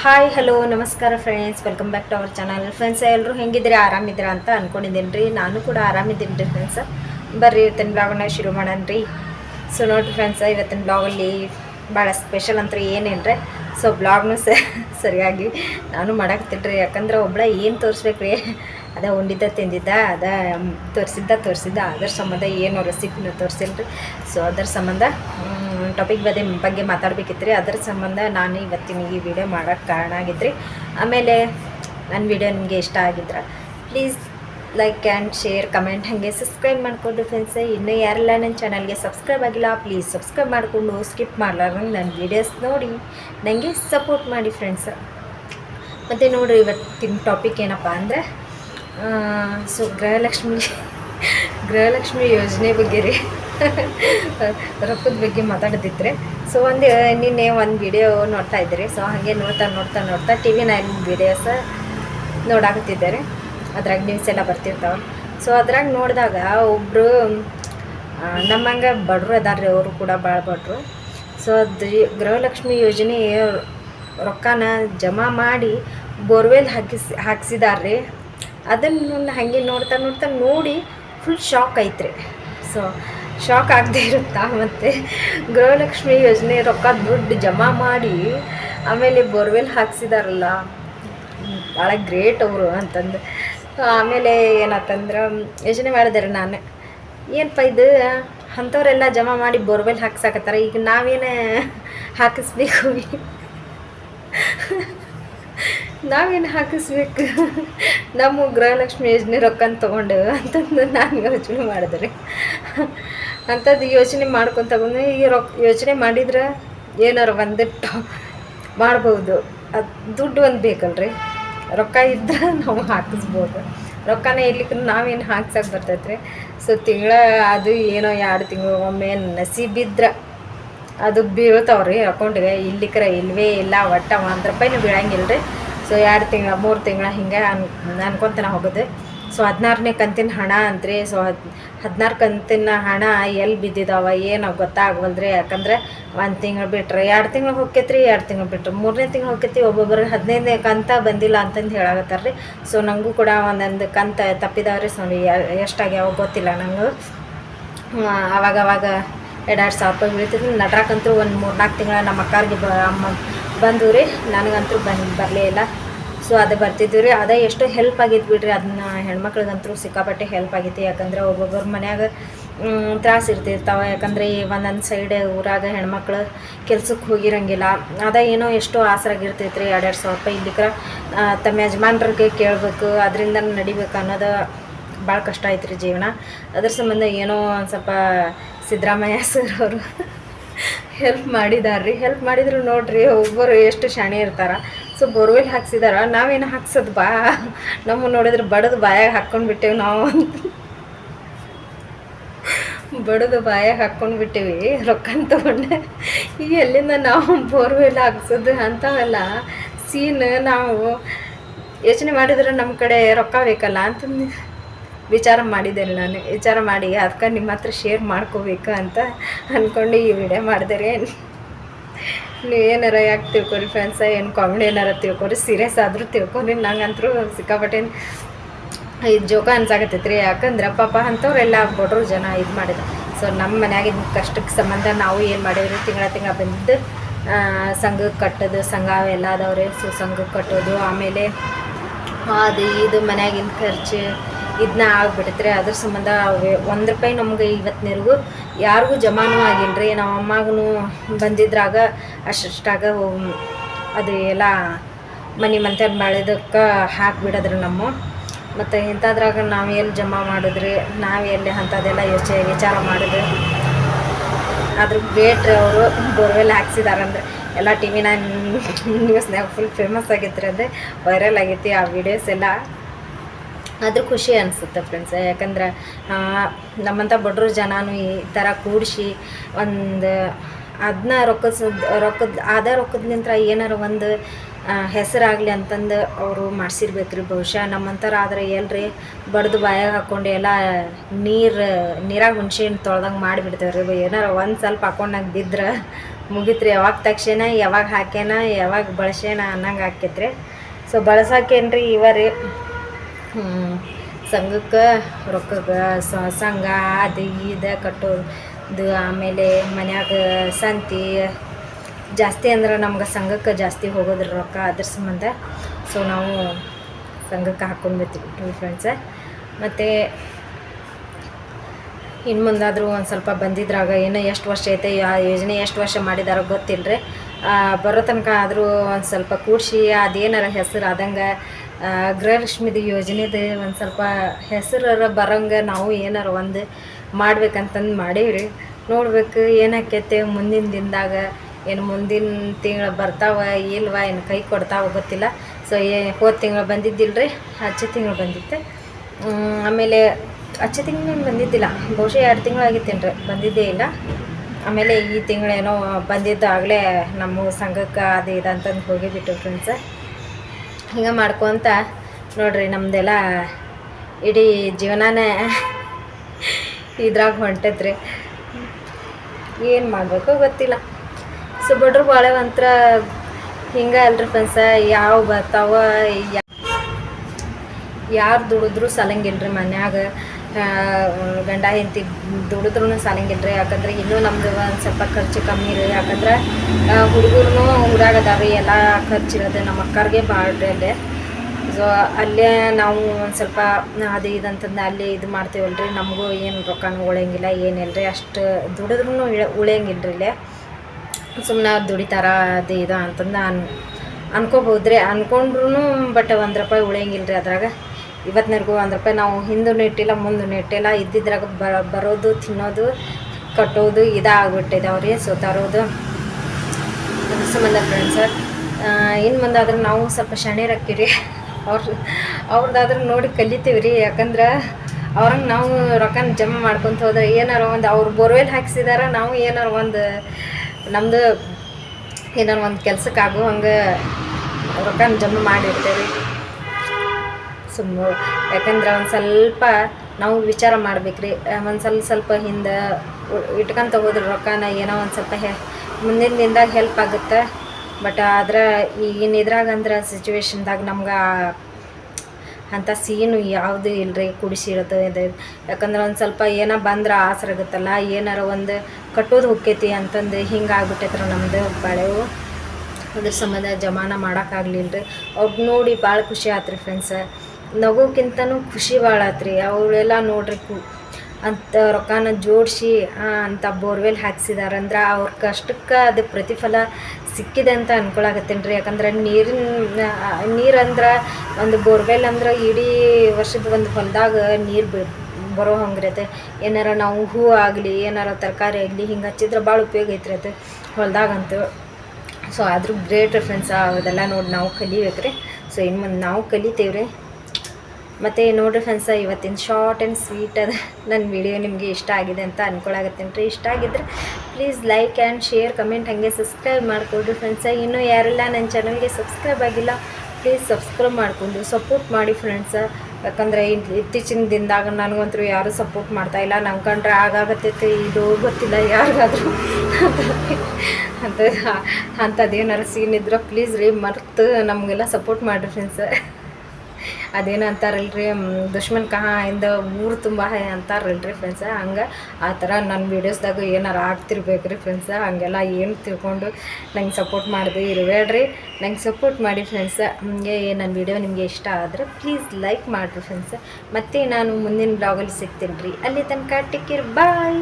Hi hello ನಮಸ್ಕಾರ friends welcome back to our channel friends ಎಲ್ಲರೂ ಹೆಂಗಿದ್ರೆ ಆರಾಮಿದ್ದೀರಾ ಅಂತ ಅಂದ್ಕೊಂಡಿದ್ದೀನಿ ರೀ ನಾನು ಕೂಡ ಆರಾಮಿದ್ದೀನಿ ರೀ ಫ್ರೆಂಡ್ಸ್ ಬರ್ರಿ, ಇವತ್ತಿನ ಬ್ಲಾಗನ್ನ ಶುರು ಮಾಡೋಣ ರೀ ಸೊ ನೋಡಿರಿ ಫ್ರೆಂಡ್ಸ್ ಇವತ್ತಿನ ಬ್ಲಾಗಲ್ಲಿ ಭಾಳ ಸ್ಪೆಷಲ್ ಅಂತ ರೀ ಸೊ ಬ್ಲಾಗ್ನು ಸರಿಯಾಗಿ ನಾನು ಮಾಡಾಕ್ತೀನಿ ರೀ ಯಾಕಂದ್ರೆ ಒಬ್ಬಳ ಏನು ತೋರಿಸ್ಬೇಕು ರೀ ಅದ ಉಂಡಿದ್ದ, ತಿಂದಿದ್ದ, ಅದ ತೋರಿಸಿದ್ದ ತೋರಿಸಿದ್ದ, ಅದರ ಸಂಬಂಧ ಏನು ರೆಸಿಪಿನ ತೋರಿಸಿಲ್ಲ ರೀ ಸೊ ಅದರ ಸಂಬಂಧ ಟಾಪಿಕ್ ಬಗ್ಗೆ ಬಗ್ಗೆ ಮಾತಾಡ್ಬೇಕಿತ್ತು ಅದ್ರ ಸಂಬಂಧ ನಾನು ಇವತ್ತಿನ ಈ ವಿಡಿಯೋ ಮಾಡೋಕ್ಕೆ ಕಾರಣ ಆಗಿದ್ರಿ. ಆಮೇಲೆ ನನ್ನ ವಿಡಿಯೋ ನಿಮಗೆ ಇಷ್ಟ ಆಗಿದ್ರೆ please like and share comment ಹಾಗೆ ಸಬ್ಸ್ಕ್ರೈಬ್ ಮಾಡಿಕೊಂಡು ಫ್ರೆಂಡ್ಸ್ ಇನ್ನೂ ಯಾರೆಲ್ಲ ನನ್ನ ಚಾನಲ್ಗೆ ಸಬ್ಸ್ಕ್ರೈಬ್ ಆಗಿಲ್ಲ ಪ್ಲೀಸ್ ಸಬ್ಸ್ಕ್ರೈಬ್ ಮಾಡಿಕೊಂಡು ಸ್ಕಿಪ್ ಮಾಡಲಾರ ನನ್ನ ವಿಡಿಯೋಸ್ ನೋಡಿ. ನನಗೆ ಸಪೋರ್ಟ್ ಮಾಡಿ ಫ್ರೆಂಡ್ಸ್ ಮತ್ತು ನೋಡಿರಿ ಇವತ್ತಿನ ಟಾಪಿಕ್ ಏನಪ್ಪ ಅಂದರೆ ಸೊ ಗೃಹಲಕ್ಷ್ಮಿ ಗೃಹಲಕ್ಷ್ಮಿ ಯೋಜನೆ ಬಗ್ಗೆ ರೀ. ರೊಕ್ಕದ ಬಗ್ಗೆ ಮಾತಾಡದಿದ್ರೆ. ಸೊ ಒಂದು ನಿನ್ನೆ ಒಂದು ವಿಡಿಯೋ ನೋಡ್ತಾ ಇದ್ದೀರಿ ಸೊ ಹಾಗೆ ನೋಡ್ತಾ ನೋಡ್ತಾ ನೋಡ್ತಾ ಟಿ ವಿ ನೈನ್ ವಿಡಿಯೋಸ ನೋಡಾಕತ್ತಿದ್ದಾರೆ. ಅದ್ರಾಗ ನ್ಯೂಸ್ ಎಲ್ಲ ಬರ್ತಿರ್ತಾವೆ. ಸೊ ಅದ್ರಾಗ ನೋಡಿದಾಗ ಒಬ್ಬರು ನಮ್ಮಂಗೆ ಬಡವರು ಅದಾರ್ರಿ ಅವರು ಕೂಡ ಭಾಳ ಬಡವರು ಸೊ ಅದು ಗೃಹಲಕ್ಷ್ಮಿ ಯೋಜನೆ ರೊಕ್ಕನ ಜಮಾ ಮಾಡಿ ಬೋರ್ವೆಲ್ ಹಾಕಿಸ್, ಹಾಕ್ಸಿದಾರ್ರಿ. ಅದನ್ನು ಹಾಗೆ ನೋಡ್ತಾ ನೋಡ್ತಾ ನೋಡಿ ಫುಲ್ ಶಾಕ್ ಐತ್ರಿ. ಸೊ ಶಾಕ್ ಆಗದೆ ಇರುತ್ತಾ? ಮತ್ತು ಗೃಹಲಕ್ಷ್ಮಿ ಯೋಜನೆ ರೊಕ್ಕ ದುಡ್ಡು ಜಮಾ ಮಾಡಿ ಆಮೇಲೆ ಬೋರ್ವೆಲ್ ಹಾಕ್ಸಿದಾರಲ್ಲ. ಭಾಳ ಗ್ರೇಟ್ ಅವರು ಅಂತಂದು. ಆಮೇಲೆ ಏನಾತಂದ್ರೆ, ಯೋಜನೆ ಮಾಡಿದಾರೆ ನಾನು. ಏನಪ್ಪ ಇದು? ಅಂಥವ್ರೆಲ್ಲ ಜಮಾ ಮಾಡಿ ಬೋರ್ವೆಲ್ ಹಾಕ್ಸಾಕತ್ತಾರ. ಈಗ ನಾವೇನೇ ಹಾಕಿಸ್ಬೇಕು? ನಾವೇನು ಹಾಕಿಸ್ಬೇಕು? ನಮ್ಮ ಗೃಹಲಕ್ಷ್ಮಿ ಯೋಜನೆ ರೊಕ್ಕನ ತೊಗೊಂಡು ಅಂತಂದು ನಾನು ಯೋಚನೆ ಮಾಡಿದೆ ಅಂಥದ್ದು ಯೋಚನೆ ಮಾಡ್ಕೊತ ಬಂದು ಈಗ ರೊಕ್ಕ ಯೋಚನೆ ಮಾಡಿದ್ರೆ ಏನಾರು ಬಂದಿಟ್ಟು ಮಾಡ್ಬೋದು. ಅದು ದುಡ್ಡು ಒಂದು ಬೇಕಲ್ರಿ. ರೊಕ್ಕ ಇದ್ರೆ ನಾವು ಹಾಕಿಸ್ಬೋದು. ರೊಕ್ಕನ ಇರ್ಲಿಕ್ಕೆ ನಾವೇನು ಹಾಕ್ಸಕ್ಕೆ ಬರ್ತೈತೆ ರೀ ಸೊ ತಿಂಗಳ ಅದು ಏನೋ ಎರಡು ತಿಂಗಳು ಒಮ್ಮೆ ನಸೀಬಿದ್ರೆ ಅದು ಬೀಳ್ತಾವ್ರಿ ಅಕೌಂಟಿಗೆ. ಇಲ್ಲಿಕ್ರ ಇಲ್ವೇ ಇಲ್ಲ, ಒಟ್ಟು ಒಂದು ರೂಪಾಯಿನೂ ಬೀಳಂಗಿಲ್ಲ ರೀ ಸೊ ಎರಡು ತಿಂಗಳ, ಮೂರು ತಿಂಗಳ ಹಿಂಗೆ ಅನ್ ಅನ್ಕೊತಾನೆ ಹೋಗೋದು. ಸೊ ಹದಿನಾರನೇ ಕಂತಿನ ಹಣ ಅಂತ್ರಿ. ಸೊ ಹದ್, ಹದಿನಾರು ಕಂತಿನ ಹಣ ಎಲ್ಲಿ ಬಿದ್ದಿದಾವ, ಏನೋ ಗೊತ್ತಾಗವಲ್ರಿ ಯಾಕಂದರೆ ಒಂದು ತಿಂಗಳು ಬಿಟ್ರೆ ಎರಡು ತಿಂಗಳು ಹೋಗ್ತೈತ್ರಿ ಎರಡು ತಿಂಗಳು ಬಿಟ್ರೆ ಮೂರನೇ ತಿಂಗಳು ಹೋಕೈತಿ ಒಬ್ಬೊಬ್ಬರಿಗೆ ಹದಿನೈದನೇ ಕಂತ ಬಂದಿಲ್ಲ ಅಂತಂದು ಹೇಳಾಗತ್ತಾರ ರೀ ಸೊ ನನಗೂ ಕೂಡ ಒಂದೊಂದು ಕಂತ ತಪ್ಪಿದಾವ್ರಿ. ಸೊ ಎಷ್ಟಾಗ್ಯಾವ ಗೊತ್ತಿಲ್ಲ ನಂಗೆ. ಅವಾಗ ಅವಾಗ ಎರಡು ಸಾವಿರ ರೂಪಾಯಿ ಬೀಳ್ತಿದ್ರು ನಡ್ರಾಕಂತೂ ಒಂದು ಮೂರು ನಾಲ್ಕು ತಿಂಗಳ ನಮ್ಮ ಅಕ್ಕಾರಿಗೆ ಅಮ್ಮ ಬಂದು ರೀ ನನಗಂತೂ ಬಂದು ಬರಲೇ ಇಲ್ಲ. ಸೊ ಅದು ಬರ್ತಿದ್ವಿ ರೀ. ಅದೇ ಎಷ್ಟು ಹೆಲ್ಪ್ ಆಗೈತೆ ಬಿಡ್ರಿ. ಅದನ್ನ ಹೆಣ್ಮಕ್ಳಿಗಂತೂ ಸಿಕ್ಕಾಪಟ್ಟೆ ಹೆಲ್ಪ್ ಆಗೈತಿ ಯಾಕಂದ್ರೆ ಒಬ್ಬೊಬ್ಬರ ಮನ್ಯಾಗ ತ್ರಾಸ ಇರ್ತಿರ್ತಾವೆ. ಯಾಕಂದ್ರೆ ಈ ಒಂದೊಂದು ಸೈಡ್ ಊರಾಗ ಹೆಣ್ಮಕ್ಳು ಕೆಲ್ಸಕ್ಕೆ ಹೋಗಿರಂಗಿಲ್ಲ. ಅದ ಏನೋ ಎಷ್ಟೋ ಆಸರಾಗಿರ್ತೈತೆ ರೀ ಎರಡು ಎರಡು ಸಾವಿರ ರೂಪಾಯಿ ಇಲ್ಲಿಕ್ರ ತಮ್ಮ ಯಜಮಾನ್ರಿಗೆ ಕೇಳಬೇಕು. ಅದರಿಂದ ನಡಿಬೇಕು ಅನ್ನೋದು ಭಾಳ ಕಷ್ಟ ಐತೆ ರೀ ಜೀವನ. ಅದ್ರ ಸಂಬಂಧ ಏನೋ ಒಂದು ಸ್ವಲ್ಪ ಸಿದ್ದರಾಮಯ್ಯ ಸರ್ ಅವರು ಹೆಲ್ಪ್ ಮಾಡಿದಾರ್ರಿ. ಹೆಲ್ಪ್ ಮಾಡಿದ್ರು ನೋಡ್ರಿ. ಒಬ್ಬರು ಎಷ್ಟು ಶಾಣೆ ಇರ್ತಾರ. ಸೊ ಬೋರ್ವೆಲ್ ಹಾಕ್ಸಿದಾರ, ನಾವೇನು ಹಾಕ್ಸೋದು ಬಾ. ನಮ್ಮ ನೋಡಿದ್ರೆ ಬಡದು ಬಾಯಾಗ ಹಾಕ್ಕೊಂಡು ಬಿಟ್ಟೇವಿ ನಾವು ಬಡದು ಬಾಯಾಗ ಹಾಕ್ಕೊಂಡು ಬಿಟ್ಟೇವಿ, ರೊಕ್ಕನ ತೊಗೊಂಡೆ. ಈಗ ಎಲ್ಲಿಂದ ನಾವು ಬೋರ್ವೆಲ್ ಹಾಕ್ಸೋದು ಅಂಥವೆಲ್ಲ ಸೀನ್ ನಾವು ಯೋಚನೆ ಮಾಡಿದ್ರೆ ನಮ್ಮ ಕಡೆ ರೊಕ್ಕ ಬೇಕಲ್ಲ ಅಂತ ವಿಚಾರ ಮಾಡಿದ್ದೇನೆ ನಾನು. ವಿಚಾರ ಮಾಡಿ ಅದಕ್ಕೆ ನಿಮ್ಮ ಹತ್ರ ಶೇರ್ ಮಾಡ್ಕೋಬೇಕು ಅಂತ ಅಂದ್ಕೊಂಡು ಈ ವಿಡಿಯೋ ಮಾಡಿದೆ ರೀ. ನೀವು ಏನಾರ ಯಾಕೆ ತಿಳ್ಕೊರಿ ಫ್ರೆಂಡ್ಸ ಏನು ಕಾಮಿಡಿ ಏನಾರ ತಿಳ್ಕೊರಿ? ಸೀರಿಯಸ್ ಆದರೂ ತಿಳ್ಕೊರಿ. ನಂಗಂತರೂ ಸಿಕ್ಕಾಪಟ್ಟೆ ಇದು ಜೋಕ ಅನ್ಸಾಕತ್ತೈತೆ ರೀ ಯಾಕಂದ್ರೆ ಪಾಪ ಅಂಥವ್ರೆಲ್ಲ ಬಡ್ರು ಜನ ಇದು ಮಾಡಿದ್ರು. ಸೊ ನಮ್ಮ ಮನ್ಯಾಗಿನ ಕಷ್ಟಕ್ಕೆ ಸಂಬಂಧ ನಾವು ಏನು ಮಾಡಿದ್ರಿ ತಿಂಗಳ ತಿಂಗಳ ಬಂದು ಸಂಘಕ್ಕೆ ಕಟ್ಟೋದು, ಸಂಘ ಅವೆಲ್ಲ ಅದಾವ್ರಿ. ಸೊ ಸಂಘಕ್ಕೆ ಕಟ್ಟೋದು, ಆಮೇಲೆ ಅದು, ಇದು ಮನ್ಯಾಗಿನ ಖರ್ಚು ಇದನ್ನ ಆಗ್ಬಿಡತ್ರಿ ಅದ್ರ ಸಂಬಂಧ ಒಂದು ರೂಪಾಯಿ ನಮ್ಗೆ ಇವತ್ತಿನವರೆಗೂ ಯಾರಿಗೂ ಜಮಾನೂ ಆಗಿಲ್ಲ ರೀ ನಮ್ಮ ಅಮ್ಮಗೂ ಬಂದಿದ್ರಾಗ ಅಷ್ಟಾಗ ಅದು ಎಲ್ಲ ಮನೆ ಮಂತೆ ಮಾಡಿದಕ್ಕೆ ಹಾಕಿಬಿಡೋದ್ರಿ ನಮ್ಮ. ಮತ್ತು ಇಂಥದ್ರಾಗ ನಾವು ಎಲ್ಲಿ ಜಮಾ ಮಾಡಿದ್ರಿ, ನಾವು ಎಲ್ಲಿ ಅಂಥದ್ದೆಲ್ಲ ಯೋಚನೆ ವಿಚಾರ ಮಾಡಿದ್ರಿ ಅದ್ರ ಬೇಟ್ರಿ ಅವರು ಬೋರ್ವೆಲ್ ಹಾಕ್ಸಿದಾರಂದ್ರೆ ಎಲ್ಲ ಟಿ ವಿ ನೈನ್ ನ್ಯೂಸ್ನಾಗ ಫುಲ್ ಫೇಮಸ್ ಆಗೈತ್ರಿ ರೀ ಅದೇ. ವೈರಲ್ ಆಗೈತಿ ಆ ವಿಡಿಯೋಸ್ ಎಲ್ಲ. ಆದರೂ ಖುಷಿ ಅನಿಸುತ್ತೆ ಫ್ರೆಂಡ್ಸ್ ಯಾಕಂದ್ರೆ ನಮ್ಮಂಥ ಬಡ್ರ ಜನನೂ ಈ ಥರ ಕೂಡಿಸಿ ಒಂದು ಅದನ್ನ ರೊಕ್ಕದ ರೊಕ್ಕದ ಆದ ರೊಕ್ಕದ್ಲಿಂತ್ರ ಏನಾರು ಒಂದು ಹೆಸರಾಗಲಿ ಅಂತಂದು ಅವರು ಮಾಡಿಸಿರ್ಬೇಕ್ರಿ. ಬಹುಶಃ ನಮ್ಮಂಥರ ಆದರೆ ಎಲ್ರಿ ಬಡ್ದು ಬಾಯಾಗ ಹಾಕ್ಕೊಂಡು ಎಲ್ಲ ನೀರು, ನೀರಾಗ ಹುಣ್ಸೆ ಹಣ್ಣು ತೊಳ್ದಂಗೆ ಮಾಡಿಬಿಡ್ತೇವೆ ರೀ ಏನಾರ ಒಂದು ಸ್ವಲ್ಪ ಹಾಕೊಂಡಾಗ ಬಿದ್ರೆ ಮುಗಿತ್ರಿ. ಯಾವಾಗ ತಕ್ಷಣ ಯಾವಾಗ ಹಾಕ್ಯಾನ, ಯಾವಾಗ ಬಳಸ್ಯಾನ ಅನ್ನಂಗೆ ಆಕೈತ್ರಿ ಸೊ ಬಳಸಾಕೇನ್ರಿ ಇವ ರೀ ಹ್ಮ್. ಸಂಘಕ್ಕೆ ರೊಕ್ಕಕ್ಕೆ ಸಂಘ ಅದು ಇದು ಕಟ್ಟೋದು. ಆಮೇಲೆ ಮನ್ಯಾಗ ಸಂತಿ ಜಾಸ್ತಿ ಅಂದ್ರೆ ನಮ್ಗೆ ಸಂಘಕ್ಕೆ ಜಾಸ್ತಿ ಹೋಗೋದ್ರ ರೊಕ್ಕ ಅದ್ರ ಸಂಬಂಧ ಸೊ ನಾವು ಸಂಘಕ್ಕೆ ಹಾಕ್ಕೊಂಡು ಬರ್ತೀವಿ ಫ್ರೆಂಡ್ಸ ಮತ್ತು ಇನ್ನು ಮುಂದಾದರೂ ಒಂದು ಸ್ವಲ್ಪ ಬಂದಿದ್ರಾಗ ಏನು ಎಷ್ಟು ವರ್ಷ ಐತೆ ಆ ಯೋಜನೆ ಎಷ್ಟು ವರ್ಷ ಮಾಡಿದಾರೋ ಗೊತ್ತಿಲ್ಲ ರೀ ಬರೋ ತನಕ ಆದರೂ ಒಂದು ಸ್ವಲ್ಪ ಕೂಡಿಸಿ, ಅದೇನಾರ ಹೆಸರು ಆದಂಗೆ ಗೃಹಲಕ್ಷ್ಮಿದು ಯೋಜನೆದು ಒಂದು ಸ್ವಲ್ಪ ಹೆಸರು ಬರೋಂಗೆ ನಾವು ಏನಾರ ಒಂದು ಮಾಡ್ಬೇಕಂತಂದು ಮಾಡೀವ್ರಿ. ನೋಡ್ಬೇಕು ಏನಾಕೈತೆ, ಮುಂದಿನ ದಿನದಾಗ ಏನು ಮುಂದಿನ ತಿಂಗಳು ಬರ್ತಾವ ಇಲ್ವಾ, ಏನು ಕೈ ಕೊಡ್ತಾವ ಗೊತ್ತಿಲ್ಲ. ಸೊ ಏ, ಹೋದ ತಿಂಗಳು ಬಂದಿದ್ದಿಲ್ಲ ರೀ ಹಚ್ಚ ತಿಂಗಳು ಬಂದಿತ್ತು. ಆಮೇಲೆ ಹಚ್ಚ ತಿಂಗಳು ಬಂದಿದ್ದಿಲ್ಲ, ಬಹುಶಃ ಎರಡು ತಿಂಗಳು ಆಗಿತ್ತೇನು ರೀ ಬಂದಿದ್ದೇ ಇಲ್ಲ. ಆಮೇಲೆ ಈ ತಿಂಗಳೇನೋ ಬಂದಿದ್ದಾಗಲೇ ನಮ್ಮ ಸಂಘಕ್ಕೆ ಅದು ಇದಂತಂದು ಹೋಗಿಬಿಟ್ಟು ಫ್ರೆಂಡ್ಸ ಹಿಂಗೆ ಮಾಡ್ಕೊತ ನೋಡ್ರಿ ನಮ್ಮದೆಲ್ಲ ಇಡೀ ಜೀವನನೇ ಇದ್ರಾಗ ಹೊಂಟೈತ್ರಿ ಏನು ಮಾಡಬೇಕೋ ಗೊತ್ತಿಲ್ಲ. ಸೊ ಬಡ್ರು ಬಾಳೆ ಒಂಥರ ಹಿಂಗೆ ಅಲ್ರಿ ಫ್ರೆಂಡ್ಸ ಯಾವ ಬರ್ತಾವ ಯಾರು ದುಡಿದ್ರು ಸಲಂಗಿಲ್ರಿ ಮನ್ಯಾಗ. ಗಂಡ ಹೆಂಡತಿ ದುಡಿದ್ರೂ ಸಾಲಂಗಿಲ್ರಿ ಯಾಕಂದ್ರೆ ಇನ್ನೂ ನಮ್ದು ಒಂದು ಸ್ವಲ್ಪ ಖರ್ಚು ಕಮ್ಮಿ ರೀ. ಯಾಕಂದ್ರೆ ಹುಡುಗರು ಊರಾಗ ಅದಾವೆ ಎಲ್ಲ ಖರ್ಚಿರೋದು ನಮ್ಮ ಅಕ್ಕರಿಗೆ ಭಾಳ ರೀ ಅಲ್ಲೇ. ಸೊ ಅಲ್ಲೇ ನಾವು ಒಂದು ಸ್ವಲ್ಪ ಅದು ಇದಂತಂದು ಅಲ್ಲಿ ಇದು ಮಾಡ್ತೀವಲ್ರಿ. ನಮಗೂ ಏನು ರೊಕ್ಕನೂ ಉಳಿಯಂಗಿಲ್ಲ ಏನಿಲ್ಲ ರೀ ಅಷ್ಟು ದುಡಿದ್ರೂ ಉಳಿಯಂಗಿಲ್ಲ ರೀ ಇಲ್ಲೇ. ಸುಮ್ಮನೆ ದುಡಿತಾರ, ಅದು ಇದು ಅಂತಂದು ಅನ್ ಅನ್ಕೋಬೋದ್ರಿ ಅನ್ಕೊಂಡ್ರು ಬಟ್ ಒಂದು ರೂಪಾಯಿ ಉಳಿಯಂಗಿಲ್ಲ ರೀ ಅದ್ರಾಗ. ಇವತ್ತಿನವರೆಗೂ ಒಂದು ರೂಪಾಯಿ ನಾವು ಹಿಂದೂ ಇಟ್ಟಿಲ್ಲ ಮುಂದೆ ಇಟ್ಟಿಲ್ಲ ಇದ್ದಿದ್ರಾಗ ಬರೋದು, ತಿನ್ನೋದು, ಕಟ್ಟೋದು ಇದಾಗ್ಬಿಟ್ಟಿದೆ ಅವ್ರಿಗೆ ಸೊ ತರೋದು. ಅದ್ರ ಸಂಬಂಧ ಫ್ರೆಂಡ್ಸ್ ಇನ್ನು ಮುಂದಾದ್ರೆ ನಾವು ಸ್ವಲ್ಪ ರೀ ಅವ್ರ ಅವ್ರದ್ದಾದ್ರೂ ನೋಡಿ ಕಲಿತೀವಿ ರೀ ಯಾಕಂದ್ರೆ ಅವ್ರಂಗೆ ನಾವು ರೊಕ್ಕನ ಜಮಾ ಮಾಡ್ಕೊತ ಹೋದ್ರೆ ಏನಾರು ಒಂದು ಅವ್ರು ಬೋರ್ವೆಲ್ ಹಾಕ್ಸಿದಾರ, ನಾವು ಏನಾರು ಒಂದು ನಮ್ಮದು ಏನಾರು ಒಂದು ಕೆಲ್ಸಕ್ಕೆ ಆಗೋ ಹಂಗೆ ರೊಕ್ಕನ ಜಮಾ ಮಾಡಿರ್ತೇವೆ ರೀ ಸುಮ್ಮ. ಯಾಕಂದ್ರೆ ಒಂದು ಸ್ವಲ್ಪ ನಾವು ವಿಚಾರ ಮಾಡ್ಬೇಕ್ರಿ. ಒಂದು ಸ್ವಲ್ಪ ಸ್ವಲ್ಪ ಹಿಂದೆ ಇಟ್ಕೊಂತ ಹೋದ್ರೆ ರೊಕ್ಕನ ಏನೋ ಒಂದು ಸ್ವಲ್ಪ ಹೆ, ಮುಂದಿನ ದಿನದಾಗ ಹೆಲ್ಪ್ ಆಗುತ್ತೆ? ಬಟ್ ಆದ್ರೆ ಈಗಿನ ಇದ್ರಾಗ ಅಂದ್ರೆ ಸಿಚುವೇಶನ್ದಾಗ ನಮ್ಗೆ ಅಂಥ ಸೀನು ಯಾವುದು ಇಲ್ಲರಿ ಕುಡಿಸಿರೋದು ಇದೆ ಯಾಕಂದ್ರೆ ಒಂದು ಸ್ವಲ್ಪ ಏನೋ ಬಂದ್ರೆ ಆಸರಾಗುತ್ತಲ್ಲ ಏನಾರ ಒಂದು ಕಟ್ಟೋದು ಹೊಕ್ಕೈತಿ ಅಂತಂದು ಹಿಂಗೆ ಆಗ್ಬಿಟ್ಟೈತ್ರ ನಮ್ಮದು ಬಳೆವು ಅದ್ರ ಸಂಬಂಧ ಜಮಾನ ಮಾಡೋಕ್ಕಾಗಲಿಲ್ಲ ರೀ ಅವ್ರು ನೋಡಿ ಭಾಳ ಖುಷಿ ಆಯ್ತು ರೀ ಫ್ರೆಂಡ್ಸ ನಗೋಕ್ಕಿಂತನೂ ಖುಷಿ ಭಾಳ ಆತ್ರಿ ರೀ ಅವಳೆಲ್ಲ ನೋಡ್ರಿ ಕು, ಅಂತ ರೊಕ್ಕನ ಜೋಡಿಸಿ ಅಂತ ಬೋರ್ವೆಲ್ ಹಾಕ್ಸಿದಾರಂದ್ರೆ ಅವ್ರ ಕಷ್ಟಕ್ಕೆ ಅದು ಪ್ರತಿಫಲ ಸಿಕ್ಕಿದೆ ಅಂತ ಅನ್ಕೊಳಕತ್ತೀನಿ ರೀ. ಯಾಕಂದ್ರೆ ನೀರಿನ ನೀರಂದ್ರೆ ಒಂದು ಬೋರ್ವೆಲ್ ಅಂದ್ರೆ ಇಡೀ ವರ್ಷದ ಒಂದು ಹೊಲದಾಗ ನೀರು ಬಿ, ಬರೋ ಹಂಗಿರತ್ತೆ ಏನಾರ ನಾವು ಹೂ ಆಗಲಿ, ಏನಾರ ತರಕಾರಿ ಆಗಲಿ, ಹಿಂಗೆ ಹಚ್ಚಿದ್ರೆ ಭಾಳ ಉಪಯೋಗ ಐತ್ರಿ ಹೊಲ್ದಾಗಂತೂ. ಸೊ ಆದರೂ ಗ್ರೇಟ್ ಫ್ರೆಂಡ್ಸ್ ಅದೆಲ್ಲ ನೋಡಿ ನಾವು ಕಲಿಬೇಕ್ರಿ. ಸೊ ಇನ್ನು ಮುಂದೆ ನಾವು ಕಲಿತೇವೆ ರೀ ಮತ್ತು ನೋಡ್ರಿ ಫ್ರೆಂಡ್ಸ ಇವತ್ತಿನ ಶಾರ್ಟ್ ಆ್ಯಂಡ್ ಸ್ವೀಟ್ ಅದ. ನನ್ನ ವಿಡಿಯೋ ನಿಮಗೆ ಇಷ್ಟ ಆಗಿದೆ ಅಂತ ಅನ್ಕೊಳಕತ್ತೀನಿ ರೀ ಇಷ್ಟ ಆಗಿದ್ರೆ please like and share comment ಹಾಗೆ ಸಬ್ಸ್ಕ್ರೈಬ್ ಮಾಡಿಕೊಡ್ರಿ ಫ್ರೆಂಡ್ಸ ಇನ್ನೂ ಯಾರೆಲ್ಲ ನನ್ನ ಚಾನಲ್ಗೆ ಸಬ್ಸ್ಕ್ರೈಬ್ ಆಗಿಲ್ಲ ಪ್ಲೀಸ್ ಸಬ್ಸ್ಕ್ರೈಬ್ ಮಾಡಿಕೊಂಡು ಸಪೋರ್ಟ್ ಮಾಡಿ ಫ್ರೆಂಡ್ಸ ಯಾಕಂದರೆ ಇತ್ತೀಚಿನ ದಿನದಾಗ ನನಗಂತೂ ಯಾರೂ ಸಪೋರ್ಟ್ ಮಾಡ್ತಾ ಇಲ್ಲ. ನಂಗೆ ಕಂಡ್ರೆ ಆಗಾಗತ್ತೈತೆ ಇದು ಗೊತ್ತಿಲ್ಲ ಯಾರಿಗಾದ್ರೂ. ಅಂತ, ಅಂಥದ್ದೇನಾರು ಸೀನ್ ಇದ್ರೆ ಪ್ಲೀಸ್ ರೀ ಮರ್ತು ನಮಗೆಲ್ಲ ಸಪೋರ್ಟ್ ಮಾಡಿರಿ ಫ್ರೆಂಡ್ಸ ಅದೇನು ಅಂತಾರಲ್ರಿ ದುಶ್ಮನ್ ಕಹಾ ಇಂದ ಊರು ತುಂಬ ಅಂತಾರಲ್ರಿ ಫ್ರೆಂಡ್ಸ ಹಂಗೆ ಆ ಥರ ನನ್ನ ವೀಡಿಯೋಸ್ದಾಗ ಏನಾರು ಆಗ್ತಿರ್ಬೇಕು ರೀ ಫ್ರೆಂಡ್ಸ ಹಂಗೆಲ್ಲ ಏನು ತಿಳ್ಕೊಂಡು ನಂಗೆ ಸಪೋರ್ಟ್ ಮಾಡಿದೆ ಇರಬೇಡ್ರಿ. ನಂಗೆ ಸಪೋರ್ಟ್ ಮಾಡಿ ಫ್ರೆಂಡ್ಸ ಹಂಗೆ ನನ್ನ ವೀಡಿಯೋ ನಿಮಗೆ ಇಷ್ಟ ಆದರೆ ಪ್ಲೀಸ್ ಲೈಕ್ ಮಾಡಿರಿ ಫ್ರೆಂಡ್ಸ ಮತ್ತು ನಾನು ಮುಂದಿನ ಬ್ಲಾಗಲ್ಲಿ ಸಿಗ್ತೀನಿ ರೀ. ಅಲ್ಲಿ ತನಕ ಟಿಕ್ಕಿರ್ ಕೇರ್ ಬಾಯ್